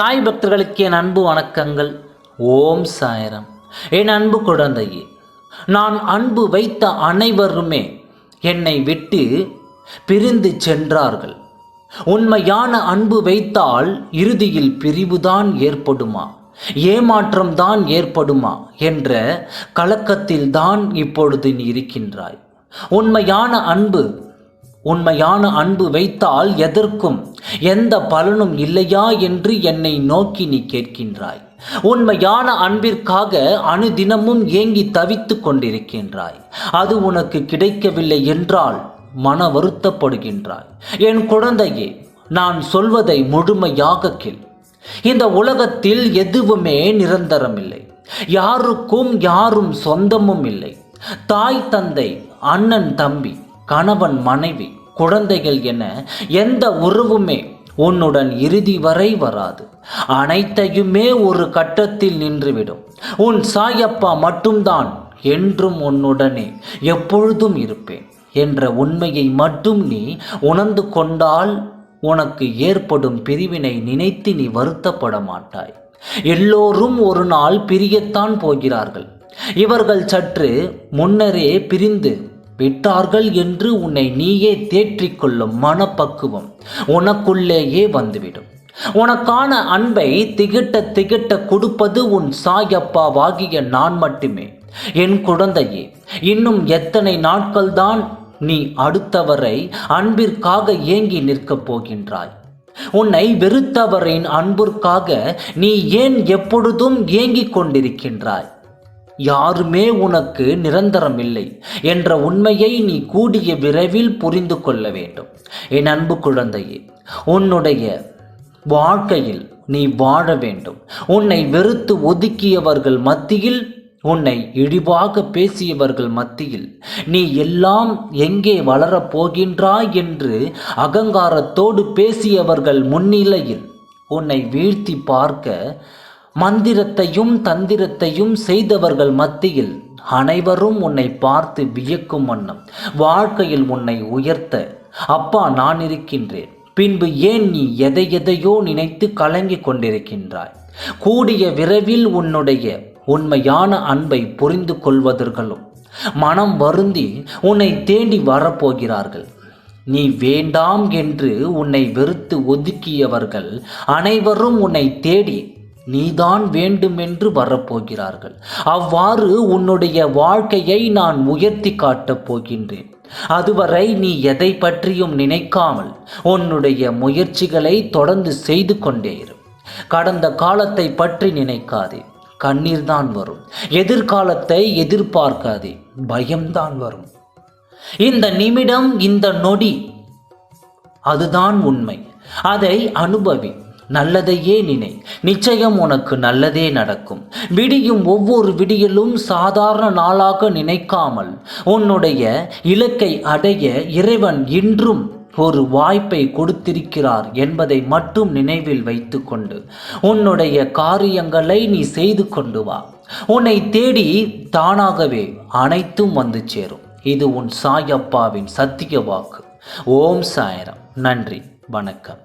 சாய் பக்தர்களுக்கு என் அன்பு வணக்கங்கள். ஓம் சாயரம். என் அன்பு குழந்தையே நான் அன்பு வைத்த அனைவருமே என்னை விட்டு பிரிந்து சென்றார்கள். உண்மையான அன்பு வைத்தால் இறுதியில் பிரிவுதான் ஏற்படுமா? ஏமாற்றம்தான் ஏற்படுமா? என்ற கலக்கத்தில் தான் இப்பொழுது நீ இருக்கின்றாய். உண்மையான அன்பு உண்மையான அன்பு வைத்தால் எதற்கும்? எந்த பலனும் இல்லையா என்று என்னை நோக்கி நீ கேட்கின்றாய். உண்மையான அன்பிற்காக அனுதினமும் ஏங்கி தவித்து கொண்டிருக்கின்றாய். அது உனக்கு கிடைக்கவில்லை என்றால் மன வருத்தப்படுகின்றாய். என் குழந்தையே நான் சொல்வதை முழுமையாக கேள். இந்த உலகத்தில் எதுவுமே நிரந்தரமில்லை. யாருக்கும் யாரும் சொந்தமும் இல்லை. தாய் தந்தை அண்ணன் தம்பி கணவன் மனைவி குழந்தைகள் என எந்த உறவுமே உன்னுடன் இறுதி வரை வராது. அனைத்தையுமே ஒரு கட்டத்தில் நின்றுவிடும். உன் சாயப்பா மட்டும்தான் என்றும் உன்னுடனே எப்பொழுதும் இருப்பேன் என்ற உண்மையை மட்டும் நீ உணர்ந்து கொண்டால் உனக்கு ஏற்படும் பிரிவினை நினைத்து நீ வருத்தப்பட மாட்டாய். எல்லோரும் ஒரு நாள் பிரியத்தான் போகிறார்கள். இவர்கள் சற்று முன்னரே பிரிந்து விட்டார்கள் என்று உன்னை நீயே தேற்றிக்கொள்ளும் மனப்பக்குவம் உனக்குள்ளேயே வந்துவிடும். உனக்கான அன்பை திகிட்ட திகிட்ட கொடுப்பது உன் சாயப்பாவாகிய நான் மட்டுமே. என் குழந்தையே இன்னும் எத்தனை நாட்கள்தான் நீ அடுத்தவரை அன்பிற்காக ஏங்கி நிற்கப் போகின்றாய். உன்னை வெறுத்தவரின் அன்பிற்காக நீ ஏன் எப்பொழுதும் ஏங்கிக் கொண்டிருக்கின்றாய்? யாருமே உனக்கு நிரந்தரம் இல்லை என்ற உண்மையை நீ கூடிய விரைவில் புரிந்து கொள்ள வேண்டும். என் அன்பு குழந்தையே உன்னுடைய வாழ்க்கையில் நீ வாழ வேண்டும். உன்னை வெறுத்து ஒதுக்கியவர்கள் மத்தியில் உன்னை இழிவாக பேசியவர்கள் மத்தியில் நீ எல்லாம் எங்கே வளரப் போகின்றாய் என்று அகங்காரத்தோடு பேசியவர்கள் முன்னிலையில் உன்னை வீழ்த்தி பார்க்க மந்திரத்தையும் தந்திரத்தையும் செய்தவர்கள் மத்தியில் அனைவரும் உன்னை பார்த்து வியக்கும் வண்ணம் வாழ்க்கையில் உன்னை உயர்த்த. அப்பா நான் இருக்கின்றேன். பின்பு ஏன் நீ எதை எதையோ நினைத்து கலங்கிக் கொண்டிருக்கின்றாய்? கூடிய விரைவில் உன்னுடைய உண்மையான அன்பை புரிந்து கொள்வதற்களும் மனம் வருந்தி உன்னை தேடி வரப்போகிறார்கள். நீ வேண்டாம் என்று உன்னை வெறுத்து ஒதுக்கியவர்கள் அனைவரும் உன்னை தேடி நீதான் வேண்டுமென்று வரப்போகிறார்கள். அவ்வாறு உன்னுடைய வாழ்க்கையை நான் உயர்த்தி காட்டப் போகின்றேன். அதுவரை நீ எதை பற்றியும் நினைக்காமல் உன்னுடைய முயற்சிகளை தொடர்ந்து செய்து கொண்டே இரு. கடந்த காலத்தை பற்றி நினைக்காதே. கண்ணீர் தான் வரும். எதிர்காலத்தை எதிர்பார்க்காதே. பயம்தான் வரும். இந்த நிமிடம் இந்த நொடி அதுதான் உண்மை. அதை அனுபவி. நல்லதையே நினை. நிச்சயம் உனக்கு நல்லதே நடக்கும். விடியும் ஒவ்வொரு விடியலும் சாதாரண நாளாக நினைக்காமல் உன்னுடைய இலக்கை அடைய இறைவன் இன்றும் ஒரு வாய்ப்பை கொடுத்திருக்கிறார் என்பதை மட்டும் நினைவில் வைத்துக்கொண்டு உன்னுடைய காரியங்களை நீ செய்து கொண்டு வா. உன்னை தேடி தானாகவே அனைத்தும் வந்து சேரும். இது உன் சாயப்பாவின் சத்திய வாக்கு. ஓம் சாயரம். நன்றி. வணக்கம்.